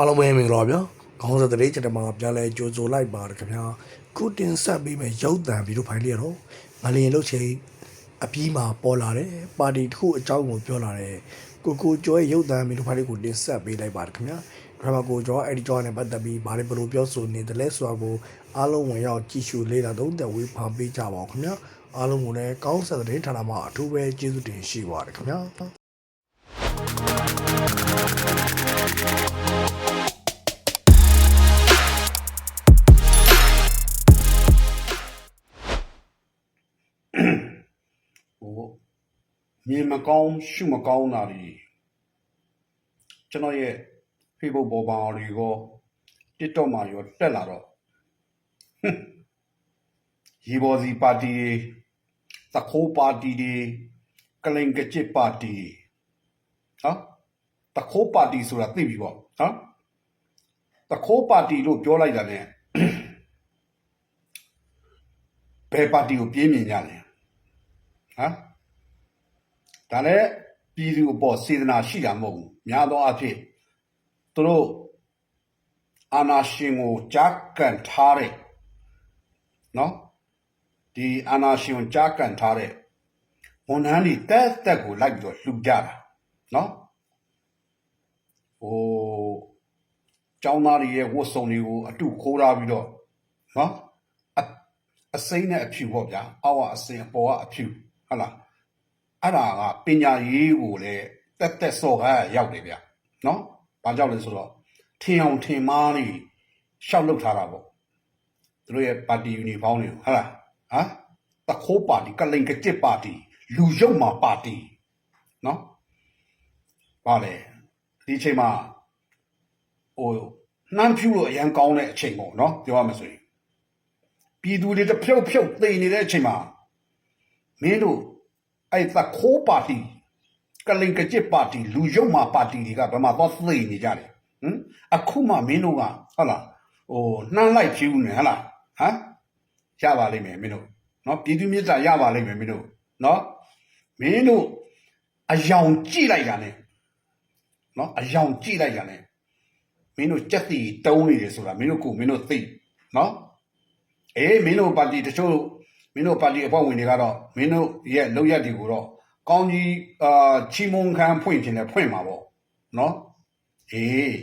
အားလုံးပဲမင်္ဂလာပါဗျာခေါင်းစဉ်တဲ့ချက်တမှာပြန်လဲကြိုဆိုလိုက်ပါတယ်ခင်ဗျာခုတင်ဆက်ပေးမယ်ရုပ်တံဗီဒီယိုဖိုင်လေးရတော့ငလျင်လုတ်ချိန်အပြီးမှာပေါ်လာတယ်ပါတီတစ်ခုအကြောင်းကိုပြောလာတယ်ကိုကိုကျော်ရဲ့ရုပ်တံဗီဒီယိုဖိုင်လေးကိုတင်ဆက်ပေးလိုက်ပါတယ်ခင်ဗျာပထမကိုကျော်အဲ့ဒီကျော်နဲ့ပတ်သက်ပြီးဘာလဲဘယ်လိုပြောဆိုနေတယ်လဲဆိုတာကိုအားလုံးဝင်ရောက်ကြည့်ရှုလေ့လာသုံးသပ်ဝေဖန်ပေးကြပါဦးခင်ဗျာအားလုံးကိုလည်းကောင်းဆက်တဲ့ဌာနမှာအထူးပဲကျေးဇူးတင်ရှိပါတယ်ခင်ဗျာ မြင်မကောင်းရှုမကောင်းတာတွေကျွန်တော်ရဲ့ Facebook ပေါ်ပါတွေရော TikTok မှာရောတက်လာတော့ဟွန်းရေဘော်စီပါတီတွေသခိုးပါတီတွေကလိန်ကကြစ်ပါတီတွေဟာသခိုးပါတီဆိုတာသိပြီပေါ့ဟာသခိုးပါတီလို့ပြောလိုက်တာ ਨੇ ဘယ်ပါတီကိုပြင်းမြင်ကြလဲဟမ် ဒါလည်းပြည်သူအပေါ်စေတနာရှိတာမဟုတ်ဘူးများသောအားဖြင့်သူတို့အာနာရှင်ကိုကြားကန်ထားတဲ့နော်ဒီအာနာရှင်ကိုကြားကန်ထားတဲ့ဝန်ထမ်းတွေတက်တက်ကိုလိုက်ပြီးတော့လှူကြတာနော်ဟိုကျောင်းသားတွေရဲ့ဝတ်စုံတွေကိုအတုခိုးထားပြီးတော့နော်အအစိမ့်နဲ့အဖြူပေါ့ဗျာအောက်ကအစင်အပေါ်ကအဖြူဟုတ်လား အဲ့ဒါကပညာရေးကိုလည်းတက်တက်စော်ကားရောက်တယ်ဗျာနော်ဘာကြောင့်လဲဆိုတော့ထင်အောင်ထင်မှားနေရှောက်လုပ်ထားတာပေါ့သူတို့ရဲ့ပါတီယူနီဖောင်းတွေကိုဟုတ်လားဟမ်တခိုးပါတီကလိန်ကကြစ်ပါတီလူရုပ်မှာပါတီနော်ဘာလဲဒီအချိန်မှာဟိုနှမ်းဖြူလို့အရန်ကောင်းတဲ့အချိန်ပေါ့နော်ပြောရမှာဆိုရင်ပြည်သူတွေတဖြုတ်ဖြုတ်သိနေတဲ့အချိန်မှာမင်းတို့ အဲ့သခိုးပါတီကလိန်ကကြစ်ပါတီလူယုံမာပါတီတွေကဘယ်မှာသွားသိနေကြတယ်ဟမ်အခုမှမင်းတို့ကဟုတ်လားဟိုနှမ်းလိုက်ဖြူနေဟလားဟမ်ရပါလိမ့်မယ်မင်းတို့နော်ပြည်သူမြတ်တာရပါလိမ့်မယ်မင်းတို့နော်မင်းတို့အယောင်ကြည့်လိုက်တာ ਨੇ နော်အယောင်ကြည့်လိုက်တာ ਨੇ မင်းတို့ကြက်တီတုံးနေတယ်ဆိုတာမင်းတို့ကိုမင်းတို့သိနော်အေးမင်းတို့ပါတီတချို့မ င်းတို့ပါတီအဖွဲ့ဝင်တွေကတော့မင်းတို့ရဲ့လောက်ရက်တွေကိုတော့ကောင်းကြီးအာချီမုန်ခံဖွင့်ခြင်းနဲ့ဖွင့်မှာပေါ့နော်အေး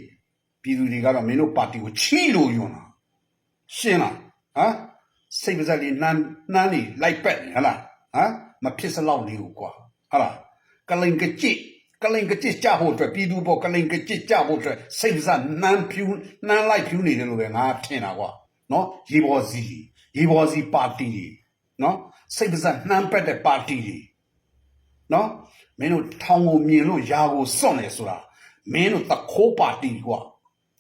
ပြည်သူတွေကတော့မင်းတို့ပါတီကိုချီလို့ယွန်းတာရှင်းလားဟမ်စိတ်ပါဇက်လေးနှမ်းနှမ်းနေလိုက်ပက်နေဟလားဟမ်မဖြစ်စလောက်လေးကိုကွာဟလားကလိန်ကကြစ်ကလိန်ကကြစ်ကြဖို့အတွက်ပြည်သူပေါ်ကလိန်ကကြစ်ကြဖို့အတွက်စိတ်ပါဇက်နှမ်းဖြူနှမ်းလိုက်ဖြူနေတယ်လို့ပဲငါထင်တာကွာနော်ရေဘော်စီရေဘော်စီပါတီတွေ နော်စိတ်ပါစနှမ်းပက်တဲ့ပါတီတွေနော်မင်းတို့ထောင်ကိုမြင်လို့ယာကိုစွန့်တယ်ဆိုတာမင်းတို့တခိုးပါတီကွာ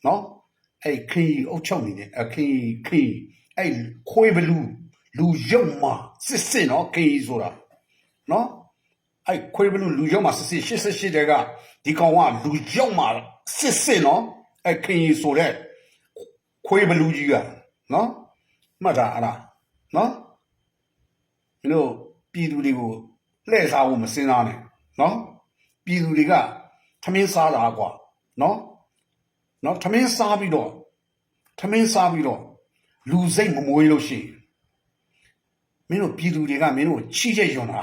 နော်အဲ့ခင်းကြီးအုတ်ချုပ်နေတဲ့အခင်းကြီးခင်းအဲ့ခွေးဘလူးလူရုံမစစ်စစ်နော်ခင်းကြီးဆိုတာနော်အဲ့ခွေးဘလူးလူရုံမစစ်စစ်88တဲ့ကဒီကောင်ကလူရုံမစစ်စစ်နော်အဲ့ခင်းကြီးဆိုတဲ့ခွေးဘလူးကြီးကနော်မှတ်တာအလားနော် မင်းတို့ပြည်သူတွေကိုလှည့်စားဖို့မစင်စားနဲ့နော်ပြည်သူတွေကထမင်းစားတာကွာနော်နော်ထမင်းစားပြီးတော့ထမင်းစားပြီးတော့လူစိတ်မမွေးလို့ရှိရင်မင်းတို့ပြည်သူတွေကမင်းတို့ချီးချက်ယွန်တာ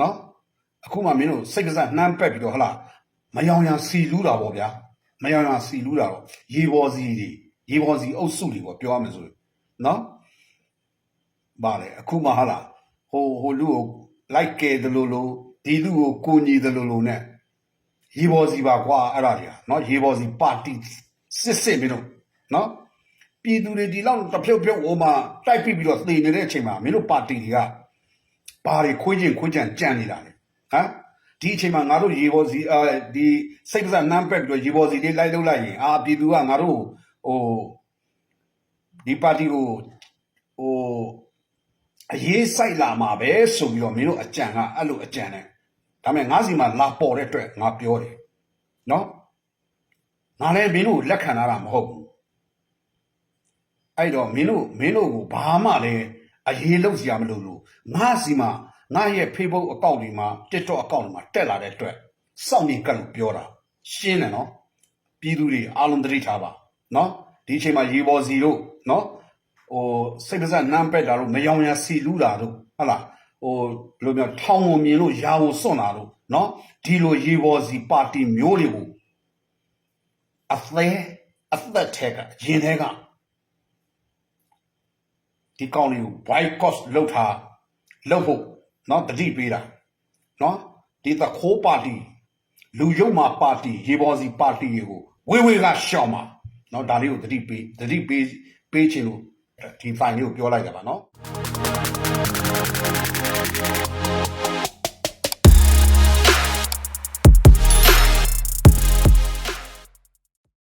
နော်အခုမှမင်းတို့စိတ်ကစားနှမ်းပက်ပြီးတော့ဟလာမယောင်ရန်စီလူးတာပေါ့ဗျာမယောင်ရန်စီလူးတာတော့ရေပေါ်စီတွေရေပေါ်စီအုပ်စုတွေပေါ့ပြောရမယ်ဆိုရင်နော်ဗါလေအခုမှဟလာ ဟိုဟိုလူကိုလိုက်ကဲတယ်လို့လို့ဒီလူကိုကိုညီတယ်လို့လို့ ਨੇ ရေပေါ်စီပါကွာအဲ့ဒါတွေကနော်ရေပေါ်စီပါတီစစ်စစ်မင်းတို့နော်ပြည်သူတွေဒီလောက်တစ်ဖြုတ်ဖြုတ်ဟိုမှာတိုက်ပြီးပြီးတော့သေနေတဲ့အချိန်မှာမင်းတို့ပါတီတွေကဘာတွေခွေးချင်းခွေးချန်ကြံနေတာလဲဟမ်ဒီအချိန်မှာငါတို့ရေဘော်စီအာဒီစိတ်ကစားနမ်းပက်ပြီးတော့ရေဘော်စီလေးလိုက်လုပ်လိုက်ရင်အာပြည်သူကငါတို့ဟိုဒီပါတီကိုဟို အရေးဆိုင်လာမှာပဲဆိုပြီးတော့မင်းတို့အကြံကအဲ့လိုအကြံနဲ့ဒါပေမဲ့ငါစီမှာလာပေါ်တဲ့အတွက်ငါပြောတယ်နော်ငါလည်းမင်းတို့လက်ခံထားတာမဟုတ်ဘူးအဲ့တော့မင်းတို့မင်းတို့ကိုဘာမှလည်းအရေးလုပ်စရာမလိုလို့ငါစီမှာငါရဲ့ Facebook အကောင့်ဒီမှာ TikTok အကောင့်ဒီမှာတက်လာတဲ့အတွက်စောင့်နေကတ်လို့ပြောတာရှင်းတယ်နော်ပြပြည်သူတွေအားလုံးသတိထားပါနော်ဒီအချိန်မှာရေပေါ်စီတို့နော် ဟိုစိတ်ပါးစနမ်းပက်တာတို့မယောင်ရစီလူးတာတို့ဟုတ်လားဟိုဘယ်လိုမျိုးထောင်ဝင်မြင်လို့ရာကိုစွန့်တာတို့နော်ဒီလိုရေပေါ်စီပါတီမျိုးတွေကိုအသေးအသက်ထဲကရင်ထဲကဒီကောင်းလေးကို boycott လုပ်ထားလုပ်ဖို့နော်တတိပေးတာနော်ဒီသခိုးပါတီလူယုံမာပါတီရေပေါ်စီပါတီတွေကိုဝေဝေကရှောင်ပါနော်ဒါလေးကိုတတိပေးတတိပေးပေးချင်လို့ ဒီ file လေးကိုပြောလိုက်တာပါနော်